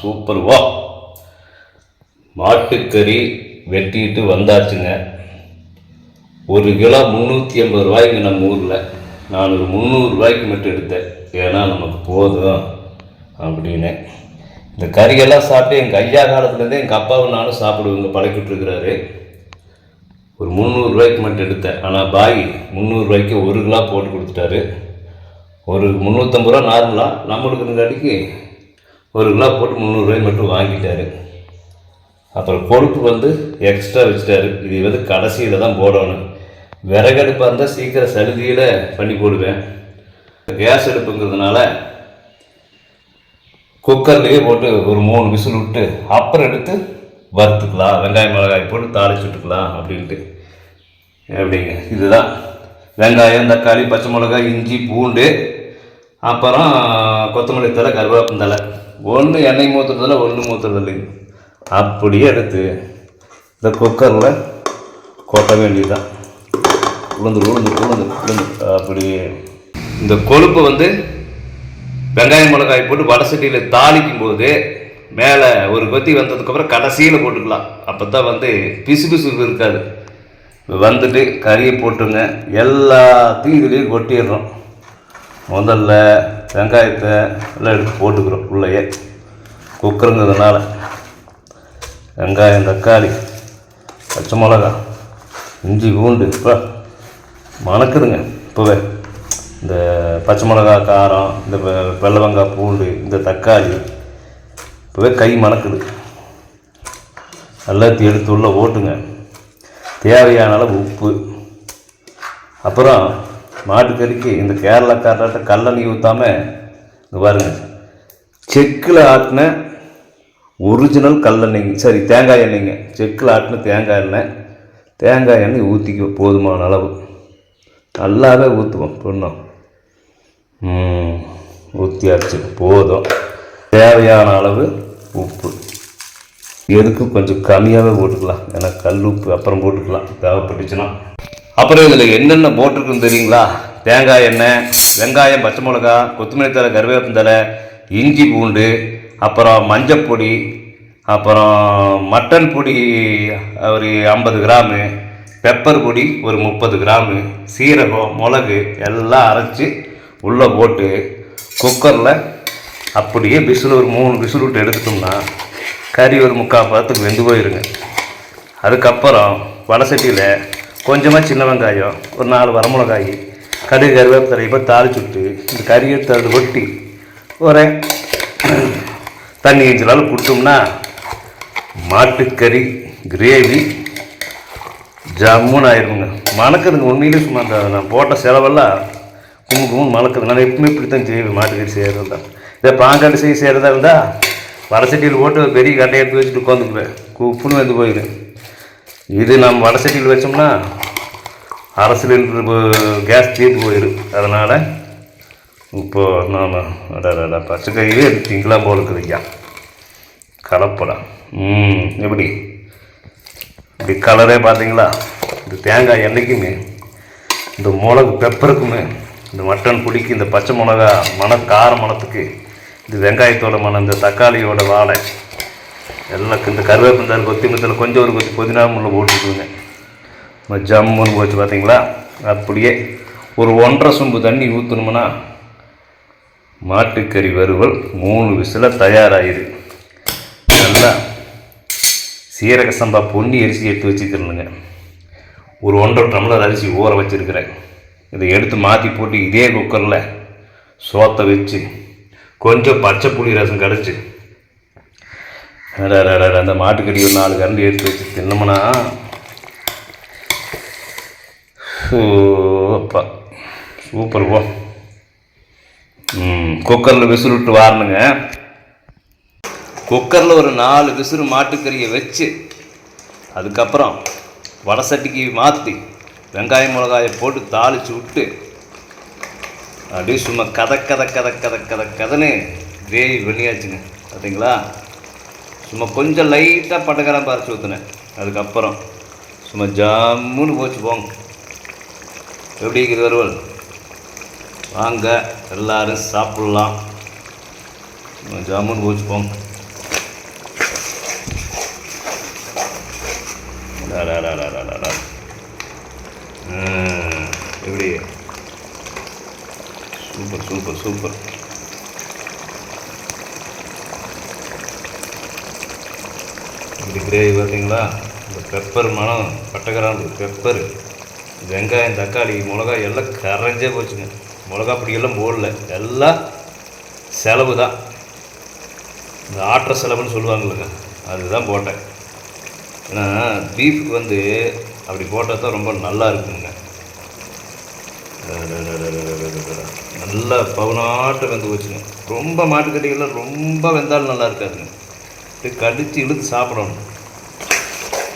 Super வா. மாட்டுக்கறி வெட்டிட்டு வந்தாச்சுங்க. ஒரு கிலோ முந்நூற்றி ஐம்பது ரூபாய்க்கு நம்ம ஊரில். நான் ஒரு முந்நூறுரூவாய்க்கு மட்டும் எடுத்தேன். ஏன்னா நமக்கு போதும் அப்படின்னு. இந்த கறியெல்லாம் சாப்பிட்டு எங்கள் ஐயா காலத்துலேருந்தே எங்கள் அப்பாவும் நானும் சாப்பிடுவோங்க பழக்கிட்டுருக்கிறாரு ஒரு முந்நூறுரூவாய்க்கு மட்டும் எடுத்தேன். ஆனால் பாய் முந்நூறுரூவாய்க்கு ஒரு கிலோ போட்டு கொடுத்துட்டாரு. ஒரு முந்நூற்றம்பது ரூபா நார்மலாக நம்மளுக்கு இருந்தடிக்கு ஒரு கிலோ போட்டு முந்நூறுரூவாய் மட்டும் வாங்கிட்டார். அப்புறம் கொழுப்பு வந்து எக்ஸ்ட்ரா வச்சுட்டாரு. இது வந்து கடைசியில் தான் போடணும். விறகடுப்பாக இருந்தால் சீக்கிரம் சலுகையில் பண்ணி போடுவேன். கேஸ் அடுப்புங்கிறதுனால குக்கர்லேயே போட்டு ஒரு மூணு விசில் விட்டு அப்புறம் எடுத்து வறுத்துக்கலாம். வெங்காயம் மிளகாய் போட்டு தாளிச்சு விட்டுக்கலாம் அப்படின்ட்டு. எப்படிங்க? இதுதான். வெங்காயம் தக்காளி பச்சை மிளகாய் இஞ்சி பூண்டு அப்புறம் கொத்தமல்லி தலை கருவேப்பந்தலை ஒன்று எண்ணெய் மூத்துறதில்ல ஒன்று மூத்துறதில்லை. அப்படியே எடுத்து இந்த குக்கரில் கொட்ட வேண்டியதுதான். உளுந்து உளுந்து உளுந்து உளுந்து. அப்படியே இந்த கொழுப்பு வந்து வெங்காயம் மிளகாய் போட்டு வடை சட்டியில் தாளிக்கும் போது மேலே ஒரு கொத்தி வந்ததுக்கப்புறம் கடைசியில் போட்டுக்கலாம். அப்போ தான் வந்து பிசு பிசுப்பு இருக்காது. வந்துட்டு கறியை போட்டுங்க எல்லாத்தையும் இதுலேயும் கொட்டிடுறோம். முதல்ல வெங்காயத்தை எல்லாம் எடுத்து போட்டுக்கிறோம் உள்ளேயே. குக்கருங்கிறதுனால. வெங்காயம் தக்காளி பச்சை மிளகா இஞ்சி பூண்டு இப்போ மணக்குதுங்க. இப்போவே இந்த பச்சை மிளகா காரம் இந்த வெள்ளை வெங்காய் பூண்டு இந்த தக்காளி இப்போவே கை மணக்குது. எல்லாத்தையும் எடுத்து உள்ளே ஓட்டுங்க. தேவையான அளவு உப்பு. அப்புறம் மாட்டுக்கறிக்கு இந்த கேரளாக்காரர்கிட்ட கல்லெண்ணெய் ஊற்றாம இங்கே செக்கில் ஆட்டின ஒரிஜினல் கல்லெண்ணெய் சரி தேங்காய் எண்ணெய்ங்க. செக்கில் ஆட்டின தேங்காய் எண்ணெய். தேங்காய் எண்ணெய் ஊற்றிக்க போதுமான அளவு. நல்லாவே ஊற்றுவோம் பொண்ணும். ஊற்றியாச்சு போதும். தேவையான அளவு உப்பு. எதுக்கு கொஞ்சம் கம்மியாகவே போட்டுக்கலாம். ஏன்னா கல் உப்பு அப்புறம் போட்டுக்கலாம். தேவைப்பட்டுச்சுன்னா. அப்புறம் இதில் என்னென்ன போட்டிருக்குன்னு தெரியுங்களா? தேங்காய் எண்ணெய் வெங்காயம் பச்சை மிளகா கொத்தமல்லி தழை கருவேப்பந்தலை இஞ்சி பூண்டு அப்புறம் மஞ்சப்பொடி அப்புறம் மட்டன் பொடி ஒரு ஐம்பது கிராமு பெப்பர் பொடி ஒரு முப்பது கிராமு சீரகம் மிளகு எல்லாம் அரைச்சி உள்ளே போட்டு குக்கரில் அப்படியே விசில் ஒரு மூணு விசில் விட்டு எடுத்துட்டோம்னா கறி ஒரு முக்கால் பதத்துக்கு வெந்து போயிருங்க. அதுக்கப்புறம் வடை சட்டியில் கொஞ்சமாக சின்ன வெங்காயம் ஒரு நாலு வரமிளகாய் கடுகு கருவேப்பிலை இப்போ தாளிச்சுட்டு இந்த கறியை தள்ளி கொட்டி ஒரு தண்ணி இஞ்சலால் கொடுத்தோம்னா மாட்டுக்கறி கிரேவி ஜம்முன்னு ஆயிருங்க மணக்கிறதுங்க உண்மையிலே சும்மா அந்த நான் போட்ட செலவெல்லாம் கும்பு கும்பு மணக்குது நான் எப்பவுமே இப்படி தான் செய்வேன் மாட்டுக்கறி செய்கிறது தான் இதை பாங்காண்டு செய்ய செய்கிறதா இருந்தால் வடசட்டியில் போட்டு ஒரு பெரிய கட்டையை எடுத்து வச்சுட்டு உட்காந்துக்குவேன். குப்புன்னு வந்து போயிடும். இது நம்ம வடசட்டியில் வச்சோம்னா அரை சிலிண்டர் கேஸ் தீர்ந்து போயிடும். அதனால் இப்போது நாம் அடா பச்சை கையே எடுத்தீங்களாம் போல இருக்குது ஐயா. கலப்படம். ம் எப்படி? இப்படி கலரே பார்த்தீங்களா? இந்த தேங்காய் எண்ணெய்க்குமே இந்த மிளகு பெப்பருக்குமே இந்த மட்டன் புளிக்கு இந்த பச்சை மிளகா மன கார மணத்துக்கு இந்த வெங்காயத்தோட மணம் இந்த தக்காளியோட வாழை எல்லாம் இந்த கருவேப்பிந்தால் கொத்தி மத்தில் கொஞ்சம் ஒரு கொத்தி புதினா முள்ள போட்டுக்குங்க நம்ம ஜம்முன்னு போச்சு பார்த்தீங்களா அப்படியே ஒரு ஒன்றரை சொம்பு தண்ணி ஊற்றணும்னா மாட்டுக்கறி வறுவல் மூணு விசில் தயாராகிடு நல்லா சீரக சம்பா பொன்னி அரிசி எடுத்து வச்சுக்கிறேனுங்க. ஒரு ஒன்றரை டம்ளர் அரிசி ஊற வச்சுருக்கிறேன். இதை எடுத்து மாற்றி போட்டு இதே குக்கரில் சோத்தை வச்சு கொஞ்சம் பச்சை புளி ரசம் கிடச்சி அந்த மாட்டுக்கறி ஒரு நாலு கரண்டி எடுத்து வச்சு தின்னமுன்னா அப்பா சூப்பர் போ. குக்கரில் விசுருட்டு விட்டு வாரணுங்க. குக்கரில் ஒரு நாலு விசிறு மாட்டுக்கறியை வச்சு அதுக்கப்புறம் வடை சட்டிக்கு மாற்றி வெங்காயம் மிளகாயை போட்டு தாளித்து விட்டு அப்படியே சும்மா கதை கதை கதை கதை கதை கதைன்னு கிரேவி பண்ணியாச்சுங்க. பார்த்தீங்களா? சும்மா கொஞ்சம் லைட்டாக பட்டக்கரம் பறிச்சு ஊற்றுனேன் அதுக்கப்புறம் சும்மா ஜம்முன்னு போச்சு போங்க. எப்படி இருக்கிறவர்கள் வாங்க எல்லாரும் சாப்பிட்லாம். ஜாமுன் போச்சுப்போம் எப்படி? Super super super. இப்படி கிரேவி பார்த்தீங்களா? இந்த பெப்பர் மனம் பட்டகரான் பெப்பர் வெங்காயம் தக்காளி மிளகாய் எல்லாம் கரைஞ்சே போச்சுங்க. மிளகா பொடியெல்லாம் போடல. எல்லாம் செலவு தான். இந்த ஆட்டுற செலவுன்னு சொல்லுவாங்களுங்க அதுதான் போட்டேன். ஏன்னா பீஃப் வந்து அப்படி போட்டால் தான் ரொம்ப நல்லா இருக்குங்க. நல்லா பவுனாட்டு வெந்து போச்சுங்க. ரொம்ப மாட்டுக்கட்டிகள்லாம் ரொம்ப வெந்தாலும் நல்லா இருக்காதுங்க. அப்படியே கடிச்சு இழுத்து சாப்பிடணும்.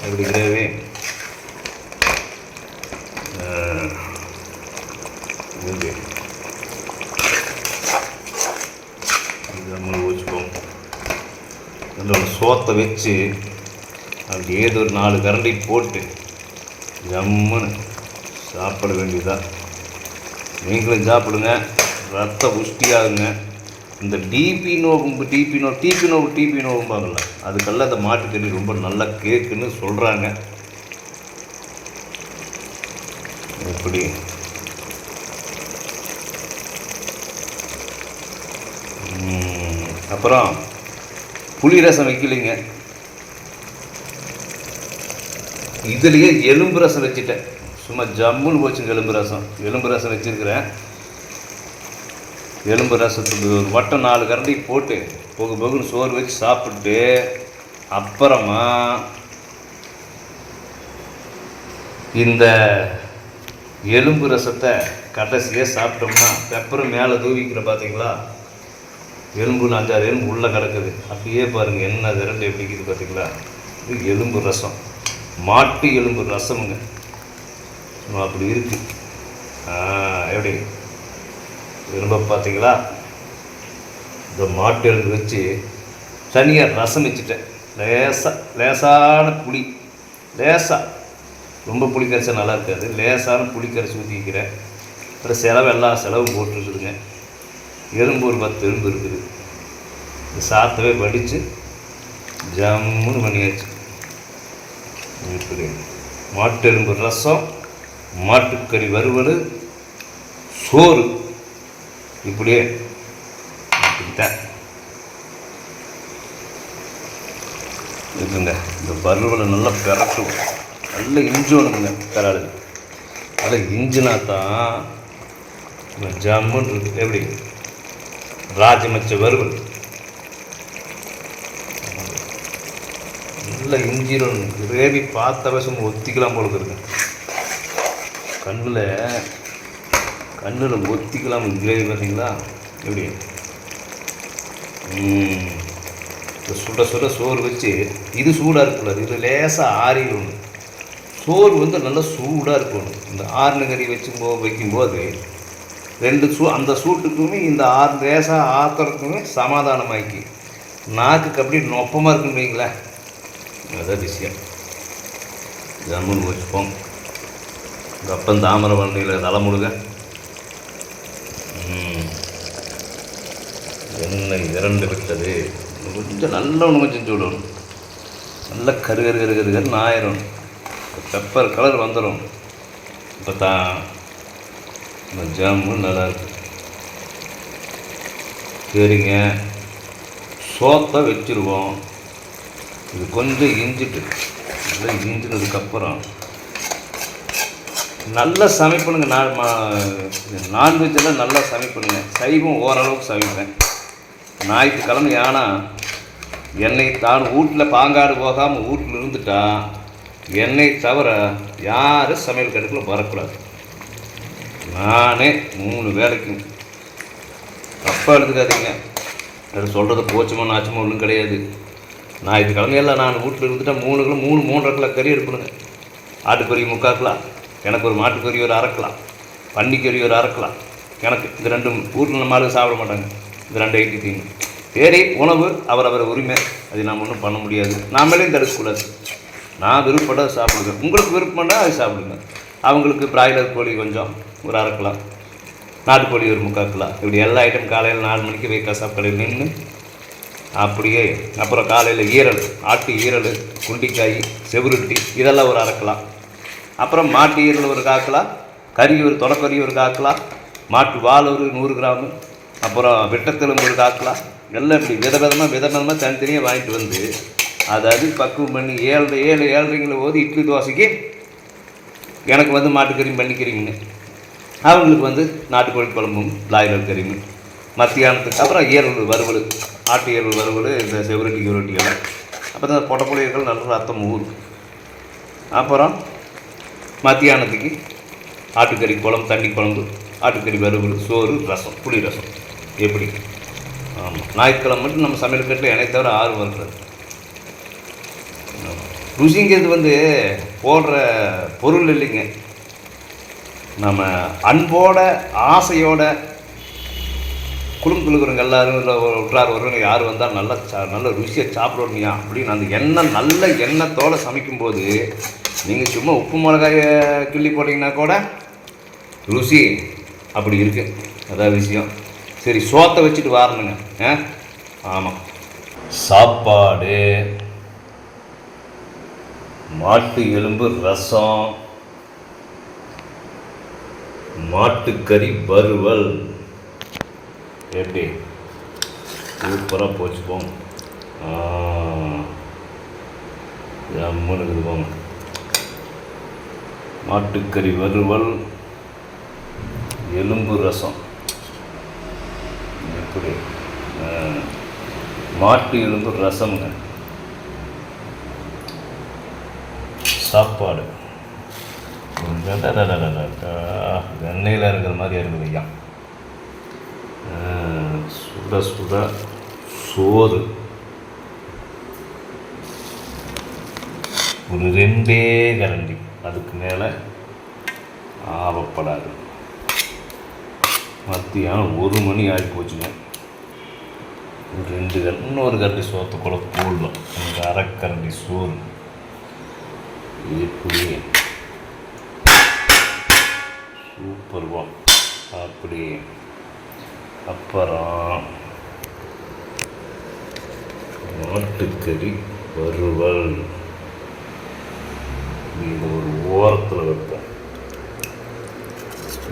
எப்படி கிரேவி இது இது நம்ம சோத்தை வச்சு அப்படி ஏதோ ஒரு நாலு கரண்டி போட்டு ஜம்முன்னு சாப்பிட வேண்டியதான் நீங்களும் சாப்பிடுங்க. ரத்த புஷ்டியாகுங்க. இந்த டிபி நோவு டிபி நோ டிபி நோவு டிபி நோவும்பாங்கல்ல அதுக்கெல்லாம் இந்த மாட்டுக்கறி ரொம்ப நல்லா கேக்குன்னு சொல்கிறாங்க எப்படி? அப்புறம் புளி ரசம் வைக்கலைங்க. இதுலேயே எலும்பு ரசம் வச்சுட்டேன். சும்மா ஜம்முன்னு போச்சுங்க எலும்பு ரசம். எலும்பு ரசம் வச்சுருக்கிறேன். எலும்பு ரசத்துக்கு ஒரு வட்டம் நாலு கரண்டி போட்டு போக போகுன்னு சோறு வச்சு சாப்பிட்டு அப்புறமா இந்த எலும்பு ரசத்தை கடைசியாக சாப்பிட்டோம்னா பெப்பரும் மேலே தூவிக்கிற பார்த்தீங்களா எலும்பு அஞ்சாறு எலும்பு உள்ளே கிடக்குது. அப்படியே பாருங்கள் என்ன திரண்டு எப்படி இருக்குது பார்த்தீங்களா? இது எலும்பு ரசம். மாட்டு எலும்பு ரசமுங்க. அப்படி இருக்கு. எப்படி? எலும்பை பார்த்தீங்களா? இந்த மாட்டு எலும்பு வச்சு தனியாக ரசம் வச்சுட்டேன். லேசாக லேசான புளி. லேசாக ரொம்ப புளி கரைச்சா நல்லா இருக்காது. லேசான புளி கரைச்சி ஊற்றிக்கிறேன் அப்புறம் செலவு எல்லா செலவும் போட்டுருக்குதுங்க எலும்பு ஒரு பத்து எலும்பு இருக்குது. இந்த சாத்தவே படித்து ஜம்முன்னு பண்ணியாச்சு. இப்படி மாட்டு எறும்பு ரசம் மாட்டுக்கறி வறுவல் சோறு. இப்படியே இப்படித்தான் இருக்குங்க இந்த வறுவலை நல்லா பிறக்கும் நல்ல இஞ்சி ஒன்றுங்க கராடு அதில் இஞ்சினா தான் இந்த ஜம்முன்னு இருக்கு. எப்படி? ராஜமச்ச வறுவல் நல்லா இஞ்சிரும் கிரேவி பார்த்த வசம் ஒத்திக்கலாம் போல இருக்கு. கண்ணில் கண்ணில் ஒத்திக்கலாம் கிரேவி பார்த்தீங்களா? எப்படி? சுட சுட சோறு வச்சு இது சூடாக இருக்கக்கூடாது இது லேசாக ஆறிடணும் சோறு வந்து நல்லா சூடாக இருக்கணும் இந்த ஆறுன கறி வச்சு வைக்கும்போது ரெண்டு சூ அந்த சூட்டுக்குமே இந்த ஆறு லேசாக ஆத்திரத்துக்குமே சமாதானமாக்கி. நாக்குக்கு அப்படி நொப்பமாக இருக்குன்னு வைங்களேன். அதான் விஷயம். ஜம்முன்னு வச்சுப்போம். இந்த அப்பன் தாமரை வண்டியில் தலைமுழுக. ம். எண்ணெய் இரண்டு விட்டது. கொஞ்சம் நல்ல ஒன்று கொஞ்சம் சூடணும் நல்லா கரு கரு கரு கருன்னு ஆயிரும். பெப்பர் கலர் வந்துடும் இப்போ தான் இந்த ஜாமும் நல்லா சரிங்க. சோத்தை வச்சுருவோம். இது கொஞ்சம் இஞ்சிட்டு நல்லா இஞ்சினதுக்கப்புறம் நல்லா சமைப்பணுங்க. நான் மா நான்வெஜ்ஜெல்லாம் நல்லா சமைப்பணுங்க. சைவம் ஓரளவுக்கு சமைப்பேன். ஞாயிற்றுக்கிழமை ஆனால் என்னை தான் வீட்டில் பாங்காடு போகாமல் வீட்டில் இருந்துட்டா என்னை தவிர யாரும் சமையல் கடுக்கில் வரக்கூடாது. நானே மூணு வேலைக்கு தப்பாக எடுத்துக்காதீங்க. அது சொல்கிறது போச்சமோ நாச்சமோ ஒன்றும் கிடையாது. ஞாயிற்றுக்கிழமையெல்லாம் நான் வீட்டில் இருந்துட்டா மூணு கிலோ மூணு மூன்றரை கிலோ கறி எடுக்கணுங்க ஆட்டுக்கறி முக்கால் கிலோ எனக்கு ஒரு மாட்டுக்கறி ஒரு அரைக்கலாம் பன்னிக்கறி ஒரு அரைக்கலாம் எனக்கு இந்த ரெண்டும் வீட்டில் நம்ம ஆளுங்க சாப்பிட மாட்டாங்க. இந்த ரெண்டு ஐட்டி தீங்க சரி உணவு அவரவர் உரிமை. அது நாம் ஒன்றும் பண்ண முடியாது. நாமளையும் தடுக்கக்கூடாது நான் விருப்பப்பட்ட சாப்பிடுவேன் உங்களுக்கு விருப்பம்னா அது சாப்பிடுங்க. அவங்களுக்கு பிராய்லர் கோழி கொஞ்சம். ஒரு அரைக்கலாம் நாட்டுக்கோழி ஒரு முக்கால் கிலோ இப்படி எல்லா ஐட்டம் காலையில் நாலு மணிக்கு போய் கசாப் கடையில் நின்று அப்படியே அப்புறம் காலையில் ஈரல் ஆட்டு ஈரல் குண்டிக்காய் செவருட்டி இதெல்லாம் ஒரு அரைக்கலாம் அப்புறம் மாட்டு ஈரல் ஒரு காக்கலாம் கறி ஒரு தொலைக்கறி ஒரு காக்கலாம் மாட்டு வால் ஒரு நூறு கிராமு. அப்புறம் வெட்டத்தெலும்பு ஒரு காக்கலாம் எல்லாம் இப்படி விதவிதமாக விதவிதமாக தனித்தனியாக வாங்கிட்டு வந்து அதாவது பக்குவம் பண்ணி ஏழு ஏழு ஏழரைங்களை போது இட்லி தோசைக்கு எனக்கு வந்து மாட்டுக்கறியும் பண்ணிக்கிறீங்கன்னு அவங்களுக்கு வந்து நாட்டுக்கோழி குழம்பும் லாயலர் கறியும். மத்தியானத்துக்கு அப்புறம் ஈரல் வறுவல் ஆட்டு ஈரல் வறுவல் இந்த செவரட்டி கிவரட்டிகள் அப்புறம் இந்த பொட்டப்புளியர்கள் நல்ல ரத்தம் ஊறும். அப்புறம் மத்தியானத்துக்கு ஆட்டுக்கறி குழம்பு தண்ணி குழம்பு ஆட்டுக்கறி வறுவல் சோறு ரசம் புளி ரசம். எப்படி? ஆமாம் ஞாயிற்றுக்கிழமை மட்டும் நம்ம சமையல் கட்டில் எனக்கு தவிர ஆறு வருகிறது ருசிங்கிறது வந்து போடுற பொருள் இல்லைங்க. நம்ம அன்போட ஆசையோட குடும்ப எல்லாரும் இல்லை உற்றார் வருவங்க யார் வந்தால் நல்ல சா நல்ல ருசியாக சாப்பிடணுமையா அப்படின்னு அந்த எண்ணெய் நல்ல எண்ணத்தோடு சமைக்கும்போது நீங்கள் சும்மா உப்பு மிளகாய கிள்ளி போட்டிங்கன்னா கூட ருசி அப்படி இருக்குது அதான் விஷயம். சரி சோத்தை வச்சுட்டு வாரணுங்க. ஆ? ஆமாம் சாப்பாடு மாட்டு எலும்பு ரசம் மாட்டுக்கறி வறுவல். எப்படி சூப்பராக போச்சு போங்க. ஜம்முன்னு போங்க. மாட்டுக்கறி வறுவல் எலும்பு ரசம். எப்படி? மாட்டு எலும்பு ரசம்ங்க. சாப்பாடு. வெண்ணையில் இருக்கிற மாதிரி இருக்குது ஐயா சுட சுட சோறு ஒரு ரெண்டே கரண்டி அதுக்கு மேலே ஆவப்படாது மத்தியானம் ஒரு மணி ஆகி போச்சுங்க ஒரு ரெண்டு கரண்டி இன்னொரு கரண்டி சோத்து கூட போடலாம் எனக்கு அரைக்கரண்டி சோறு இப்படியே சூப்பர் வா அப்படி. அப்புறம் மாட்டுக்கறி வறுவல். இது ஒரு ஓரத்தில் வைப்பேன்.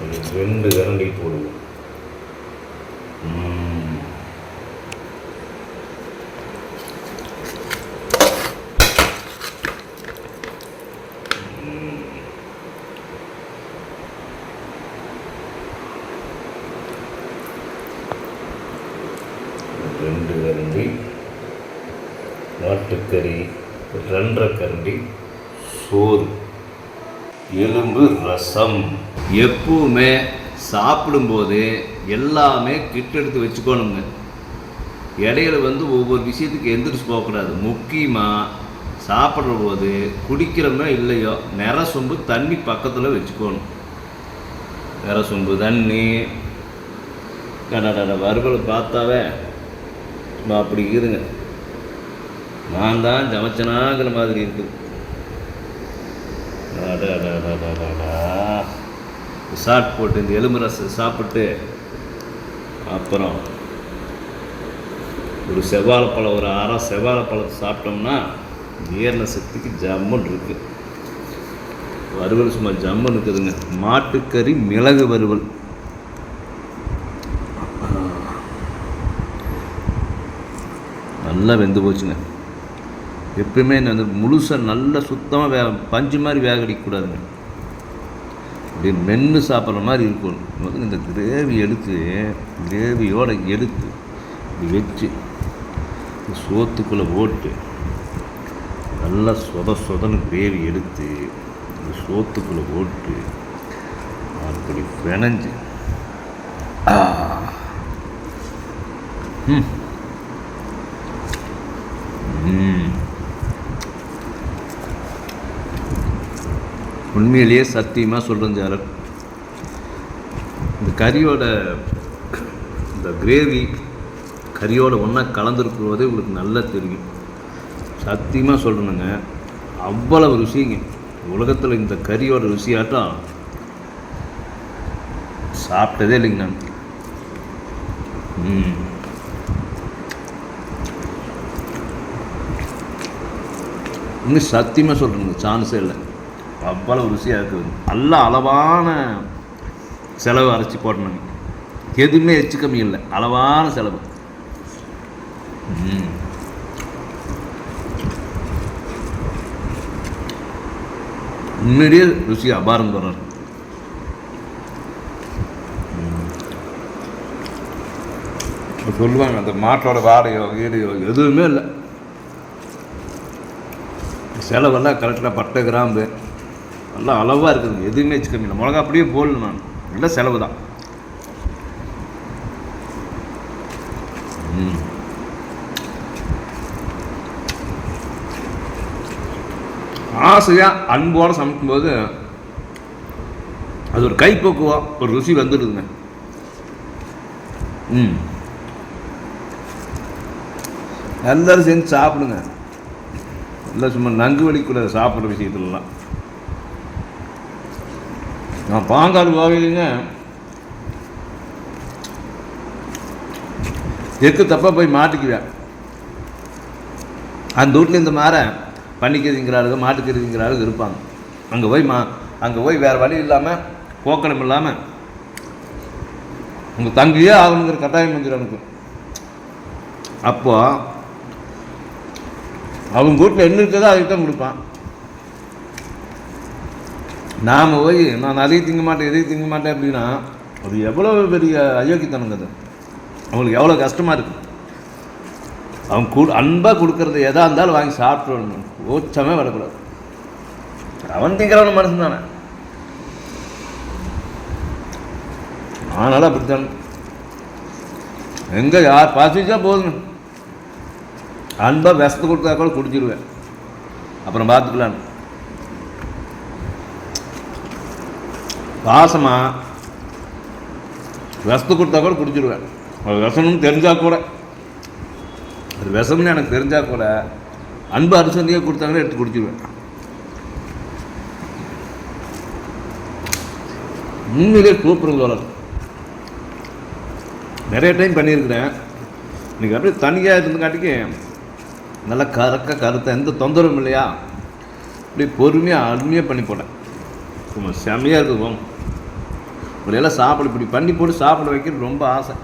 ஒரு ரெண்டு கரண்டி போடுவோம் ம். ரெண்டு கரண்டி மாட்டுக்கறி ரெண்டரை கரண்டி சோறு எலும்பு ரசம் எப்பவுமே சாப்பிடும்போது எல்லாமே கிட்ட எடுத்து வச்சுக்கணுங்க. இடையில வந்து ஒவ்வொரு விஷயத்துக்கு எந்திரிச்சு போகக்கூடாது. முக்கியமாக சாப்பிட்ற போது குடிக்கிறோமோ இல்லையோ நிற சொம்பு தண்ணி பக்கத்தில் வச்சுக்கணும். நிற சொம்பு தண்ணி. கடடட வறுவல் பார்த்தாவே அப்படி இருக்குதுங்க நான் தான் சமைச்சனாங்கிற மாதிரி இருக்குது சாட் போட்டு இந்த எலும்பு ரசம் சாப்பிட்டு அப்புறம் ஒரு செவ்வாழைப்பழம் ஒரு அரை செவ்வாழைப்பழத்தை சாப்பிட்டோம்னா ஜீரண சக்திக்கு ஜம்முன்னு இருக்குது வறுவல் சும்மா ஜம்முன்னு இருக்குதுங்க. மாட்டுக்கறி மிளகு வறுவல். நல்லா வெந்து போச்சுங்க. எப்பயுமே நான் வந்து முழுசாக நல்லா சுத்தமாக வே பஞ்சு மாதிரி வேக அடிக்கக்கூடாதுங்க அப்படியே மென்று சாப்பிட்ற மாதிரி இருக்கும். இந்த கிரேவி எடுத்து கிரேவியோட எடுத்து வச்சு சோத்துக்குள்ளே போட்டு நல்லா சொத சொதன்னு கிரேவி எடுத்து இந்த சோத்துக்குள்ளே போட்டு அப்படி பிணைஞ்சு. ம். உண்மையிலேயே சத்தியமாக சொல்கிறேன் ஜாலர் இந்த கறியோட இந்த கிரேவி கறியோட ஒன்றா கலந்துருக்கும்போது உங்களுக்கு நல்லா தெரியும். சத்தியமாக சொல்லணுங்க அவ்வளவு ருசிங்க. உலகத்தில் இந்த கறியோட ருசியாட்டம் சாப்பிட்டதே இல்லைங்க நான். இன்னும் சத்தியமாக சொல்கிறேங்க சான்ஸே இல்லை. அவ்வளோ ருசியாக இருக்குது. நல்ல அளவான செலவு அரைச்சி போடணும். எதுவுமே எச்சு கம்மி இல்லை. அளவான செலவு. உண்மையிலேயே ருசி அபாரம் தொடர் சொல்லுவாங்க அந்த மாட்டோட வாடையோ வீடையோ எதுவுமே இல்லை. செலவெல்லாம் கரெக்டாக பட்டை கிராம்பு. நல்லா அளவாக இருக்குது. எதுவுமே வச்சு கம்மி இல்லை மிளகா அப்படியே போடல நான். நல்லா செலவு தான். ஆசையாக அன்போடு சமைக்கும்போது அது ஒரு கைப்போக்குவா ஒரு ருசி வந்துடுதுங்க. ம். எல்லாரும் சேர்ந்து சாப்பிடுங்க. நல்லா சும்மா நங்கு வலிக்குள்ள சாப்பிட்ற விஷயத்துலலாம். நான் பாங்கால் கோவிலுங்க எக்கு தப்பாக போய் மாட்டிக்குவேன். அந்த வீட்டில் இந்த மாற பண்ணிக்கிறீங்கிறாளுங்க மாட்டுக்கிறீங்கிறாளுங்க இருப்பாங்க. அங்கே போய் மா அங்கே போய் வேறு வழி இல்லாமல் போக்கணம் இல்லாமல் உங்கள் தங்கியே ஆகணுங்கிற கட்டாயம் வந்துடும் எனக்கு. அப்போது அவங்க வீட்டில் என்ன இருக்குதோ அதுக்கு தான் கொடுப்பான். நாம் போய் நான் அதையும் திங்க மாட்டேன் இதையும் திங்க மாட்டேன் அப்படின்னா அது எவ்வளோ பெரிய அயோக்கித்தனங்க அது. அவங்களுக்கு எவ்வளோ கஷ்டமாக இருக்குது அவன் கு அன்பாக கொடுக்கறது எதாக இருந்தாலும் வாங்கி சாப்பிட்றணும் ஓச்சமே வரக்கூடாது. அவன் திங்கிறவன மனுஷன் தானே. ஆனாலும் அப்படித்தான். எங்கே யார் பாசிச்சா போதுங்க. அன்பாக விஷத்தை கொடுத்தா கூட குடிச்சிடுவேன் அப்புறம் பார்த்துக்கலான்னு. பாசமாக விஷத்து கொடுத்தா கூட குடிச்சிடுவேன் அது விஷம்னு தெரிஞ்சால் கூட. அது விஷம்னு எனக்கு தெரிஞ்சால் கூட அன்பு அரிசந்தியாக கொடுத்தாங்கன்னா எடுத்து குடிச்சிருவேன். உண்மையிலே சூப்பர் தோழர் நிறைய டைம் பண்ணியிருக்கிறேன். இன்னைக்கு அப்படியே தனியாக இருந்தங்காட்டிக்கு நல்லா கறக்க கருத்த எந்த தொந்தரவும் இல்லையா? அப்படியே பொறுமையாக அருமையாக பண்ணி போட்டேன். செம்மையாக செமையாக இருக்குது எல்லாம் சாப்பிட இப்படி பண்ணி போட்டு சாப்பிட வைக்கிறது ரொம்ப ஆசை.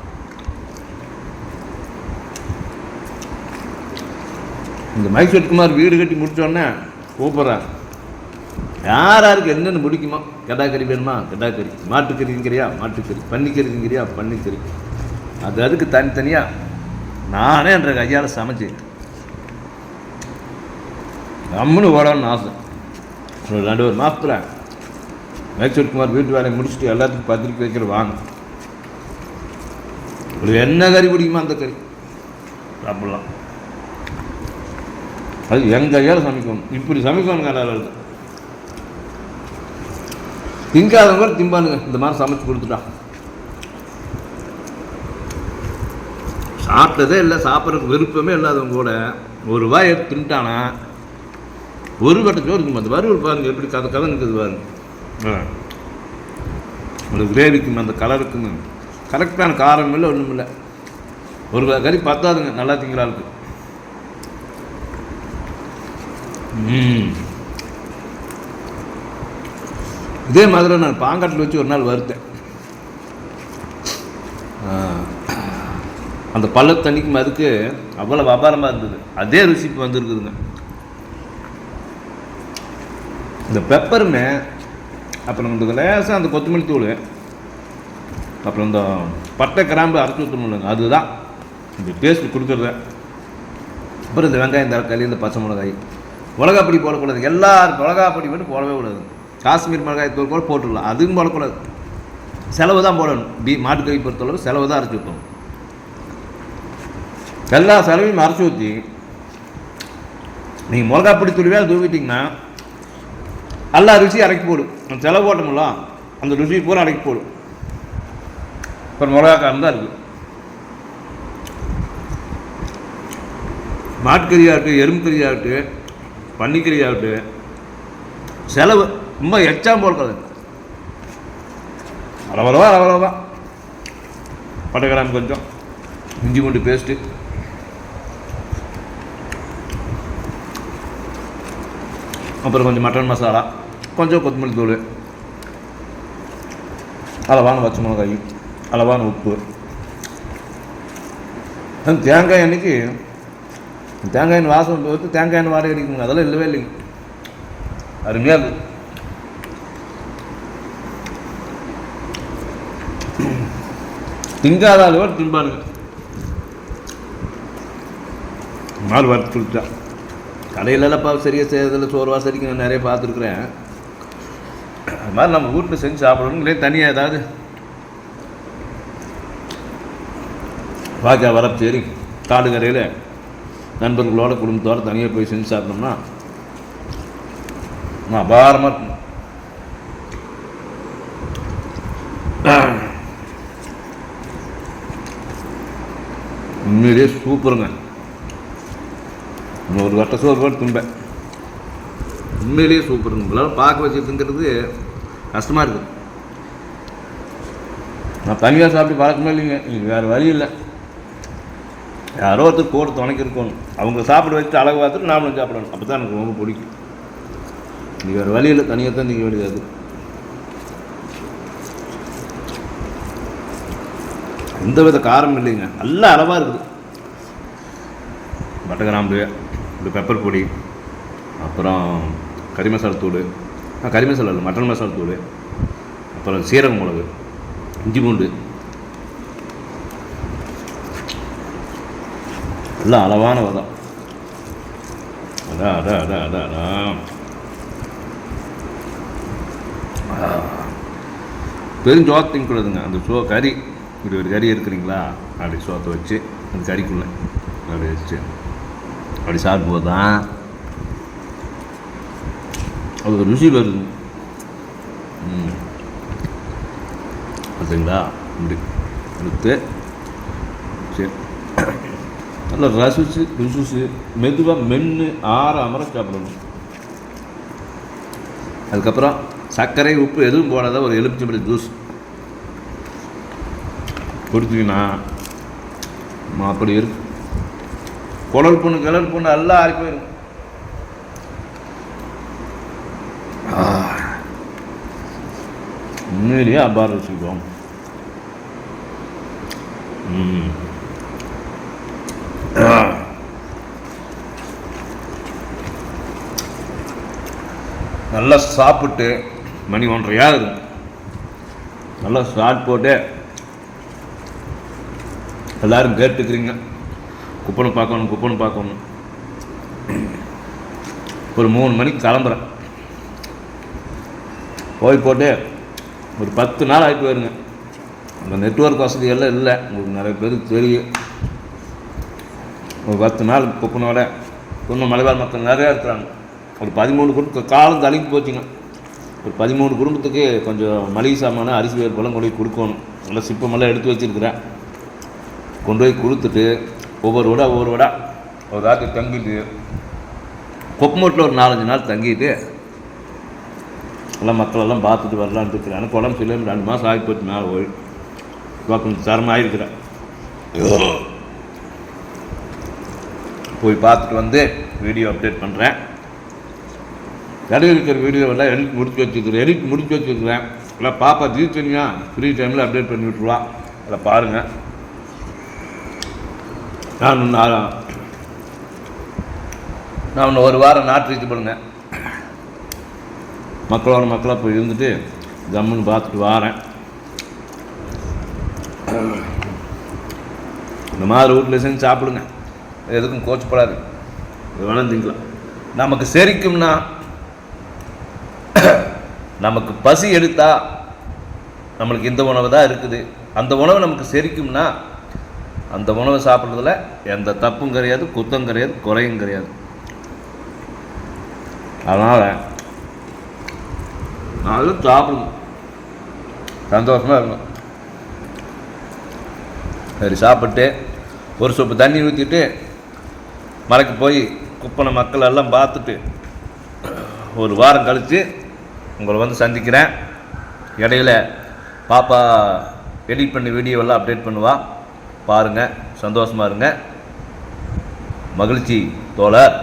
இந்த மைசூர் குமார் வீடு கட்டி முடித்தோடனே கூப்பிட்றேன் யார் யாருக்கு என்னென்ன பிடிக்குமோ? கெடாக்கறி வேணுமா? கெடாக்கறி மாட்டுக்கறிங்கிறியா? மாட்டுக்கறி. பன்னிக்கறிங்கிறியா? பன்னிக்கறி. அது அதுக்கு தனித்தனியாக நானே என்ற கையால் சமைச்சு கம்முன்னு ஓடணும்னு ஆசை. ஒரு ரெண்டு ஒரு மாசத்தில் மைசூர் குமார் வீட்டு வேலையை முடிச்சுட்டு எல்லாத்துக்கும் பத்திரிக்கை வைக்கிற வாங்க. ஒரு என்ன கறி பிடிக்குமோ அந்த கறி. சாப்பிடலாம் அது எங்கள் கையால் சமைக்கணும். இப்படி சமைக்கணும் கடவுள் திங்காதவங்க கூட திம்பானுங்க. இந்த மாதிரி சமைச்சு கொடுத்துட்டா. சாப்பிட்டதே இல்லை சாப்பிட்றதுக்கு விருப்பமே இல்லாதவங்க கூட ஒரு ரூபாய் எடுத்து தின்ட்டானா ஒரு வட்ட சோறு இருக்கும் அந்த வறுவல் பாருங்க எப்படி கதை கதை நிற்குது பாருங்க. ஆ. ஒரு கிரேவிக்கும் அந்த கலருக்கும் கரெக்டான காரம் இல்லை ஒன்றும் இல்லை. ஒரு கறி பத்தாதுங்க நல்லா திங்கிற ஆளுக்கு இதே மாதிரி நான் பாங்காட்டில் வச்சு ஒரு நாள் வருத்தேன் அந்த பள்ள தண்ணிக்கும் அதுக்கு அவ்வளோ அபாரமாக இருந்தது. அதே ருசிப்பு வந்துருக்குதுங்க. இந்த பெப்பருமே அப்புறம் இந்த லேசாக அந்த கொத்தமல்லி தூள் அப்புறம் இந்த பட்டை கிராம்பு அரைச்சி ஊற்றணும் அதுதான். இந்த டேஸ்ட் கொடுக்குறது. அப்புறம் இந்த வெங்காயம் தக்காளி இந்த பச்சை மிளகாய். மிளகாப்பொடி போடக்கூடாது. எல்லா மிளகாப்பொடி மட்டும் போடவே கூடாது. காஷ்மீர் மிளகாய் தூள் கூட போட்டுடலாம். அதுவும் போடக்கூடாது. செலவு தான் போடணும். பி மாட்டுக்கறி பொறுத்தளவு செலவு தான் அரைச்சி ஊற்றணும் எல்லா செலவையும் அரைச்சி ஊற்றி நீங்கள் மிளகாப்பொடி தூள்வே தூக்கிட்டிங்கன்னா எல்லா ருசியும் அரைக்கி போடும் அந்த செலவு போட்டோம்ல அந்த ருசி பூரா அரைக்கி போடும் இப்போ மிளகா காரம் தான் இருக்குது மாட்டுக்கறியாகட்டும் எறும்புக்கறியாகட்டும் பன்னிக்கறியாகட்டும் செலவு ரொம்ப எச்சாம் போடுறது அளவளவா அளவளவா. பட்டக்கிராம் கொஞ்சம் இஞ்சி பூண்டு பேஸ்ட்டு அப்புறம் கொஞ்சம் மட்டன் மசாலா கொஞ்சம் கொத்தமல்லி தூள். அளவான பச்சை மிளகாய் அளவான உப்பு. தேங்காய் அன்னைக்கு தேங்காய் எண்ணெய் வாசம் பார்த்து தேங்காய் எண்ணெய் வாடகை அடிக்குங்க அதெல்லாம் இல்லவே இல்லைங்க. அருமையாக இருக்குது திங்காத ஆளுவர் திம்பானுங்க. நாலு வறுத்து கடையிலலாம் கடையிலப்பா சரியாக செய்யறதில்ல. சோறு வாசடிக்கு நான் நிறைய பார்த்துருக்குறேன். அது மாதிரி நம்ம வீட்டில் செஞ்சு சாப்பிடணும் தனியாக ஏதாவது? வாக்கா வர சரி காடு கரையில் நண்பர்களோட குடும்பத்தோடு தனியாக போய் செஞ்சு சாப்பிட்டோம்னா நான் அபாரமாக இருக்கும். உண்மையிலேயே சூப்பருங்க. ஒரு வட்ட சோறு போட்டு தும்பேன் உண்மையிலேயே சூப்பருங்க. உங்களால் பார்க்க வச்சு திங்கிறது கஷ்டமாக இருக்குது. நான் தனியாக சாப்பிட்டு பழக்கமே இல்லைங்க. எனக்கு வேறு வழி இல்லை. யாரோ ஒருத்தர் கூட துணைக்கு இருக்கணும். அவங்க சாப்பிட வச்சு அழகு பார்த்துட்டு நாமளும் சாப்பிடணும். அப்போ தான் எனக்கு ரொம்ப பிடிக்கும். இது வேறு வழி இல்லை. தனியாக தான் நிற்க வேண்டியது எந்த வித காரம் இல்லைங்க. நல்ல அளவாக இருக்குது. பட்டை கிராம்பு இந்த பெப்பர் பொடி அப்புறம் கறி மசாலா தூள் கறி மசாலா இல்லை மட்டன் மசாலா தூள் அப்புறம் சீரக மிளகு இஞ்சி பூண்டு. எல்லாம் அளவான வதம் அதான் அதான் அதான் அதான் அதான் பெரும் சோத்து திங்கக்கூடாதுங்க அந்த சோ கறி இப்படி ஒரு கறி இருக்கிறீங்களா அப்படி சோத்தை வச்சு அந்த கறிக்குள்ளே அப்படி வச்சு அப்படி சாப்பிடும்போது தான் அது ஒரு ருசி வருது பார்த்தீங்களா இப்படி எடுத்து சரி. நல்லா ரசிச்சு ருசிச்சு மெதுவாக மென்று ஆற அமர சாப்பிடணும் அதுக்கப்புறம் சர்க்கரை உப்பு எதுவும் போடாத ஒரு எலுமிச்சம்பழி ஜூஸ். குடிச்சிங்கன்னா அப்படி இருக்கு. குழல் பொண்ணு கிளல் பொண்ணு எல்லாம் ஆறி போயிடும் உண்மையிலேயே அபார ருசிக்கும் நல்லா சாப்பிட்டு மணி ஒன்றையா இருக்கும் நல்லா ஸ்டார்ட் போட்டு எல்லாரும் கேட்டுக்கிறீங்க. குப்பனை பார்க்கணும் குப்பனை பார்க்கணும். ஒரு மூணு மணிக்கு கிளம்புறேன். போய் போட்டு ஒரு பத்து நாள் ஆகிட்டு வருங்க. அந்த நெட்வொர்க் வசதி எல்லாம் இல்லை. உங்களுக்கு நிறைய பேருக்கு தெரியும். ஒரு பத்து நாள் கொப்பனோட இன்னும் மலைவாழ் மக்கள் நிறையா இருக்கிறாங்க. ஒரு பதிமூணு குடும்ப காலம் தள்ளிக்கு போச்சுங்க. ஒரு பதிமூணு குடும்பத்துக்கு கொஞ்சம் மளிகை சாமான அரிசி வேறுபெல்லாம் கொண்டு போய் கொடுக்கணும். நல்லா சிப்பமெல்லாம் எடுத்து வச்சுருக்கிறேன். கொண்டு போய் கொடுத்துட்டு ஒவ்வொரு விடா ஒவ்வொரு விடா. ஒரு ராத்திரி தங்கிட்டு கொப்பமோட்டில் ஒரு நாலஞ்சு நாள் தங்கிட்டு எல்லாம் மக்களெல்லாம் பார்த்துட்டு வரலான்னு இருக்கிறேன் எனக்கு உடம்பு சரியில்லை ரெண்டு மாதம் ஆகி போச்சு மேலே போய். இப்போ கொஞ்சம் தரமாக இருக்கிறேன். போய் பார்த்துட்டு வந்து வீடியோ அப்டேட் பண்ணுறேன் இடையில இருக்கிற வீடியோவெல்லாம் எடிட் முடிச்சு வச்சுருக்கிறேன். எடிட் முடிச்சு வச்சுருக்கிறேன். எல்லாம் பாப்பா ஜீத்தனியா ஃப்ரீ டைமில் அப்டேட் பண்ணி விட்ருவா அதில் பாருங்கள் நான் நான் இன்னும் ஒரு வாரம் நாட்டு ரீச் பண்ணேன் மக்களோட மக்களாக போய் இருந்துட்டு ஜம்முன்னு பார்த்துட்டு வாரேன். இந்த மாதிரி வீட்டில் செஞ்சு சாப்பிடுங்க. எதுக்கும் கோச்சப்படாது. இது வேணாம் திங்கலாம். நமக்கு செரிக்கும்னா நமக்கு பசி எடுத்தா நம்மளுக்கு இந்த உணவு தான் இருக்குது. அந்த உணவு நமக்கு செரிக்கும்னா அந்த உணவை சாப்பிட்றதுல எந்த தப்பும் கிடையாது குத்தம் கிடையாது குறையும் கிடையாது. அதனால் நல்லா சாப்பிடணும் சந்தோஷமாக இருக்கணும் சரி சாப்பிட்டு ஒரு சொப்பு தண்ணி ஊற்றிட்டு மலைக்கு போய் குப்பனை மக்கள் எல்லாம் பார்த்துட்டு ஒரு வாரம் கழித்து உங்களை வந்து சந்திக்கிறேன் இடையில பாப்பா எடிட் பண்ணி வீடியோவெல்லாம் அப்டேட் பண்ணுவாள் பாருங்கள் சந்தோஷமாக இருங்க மகிழ்ச்சி தோழர்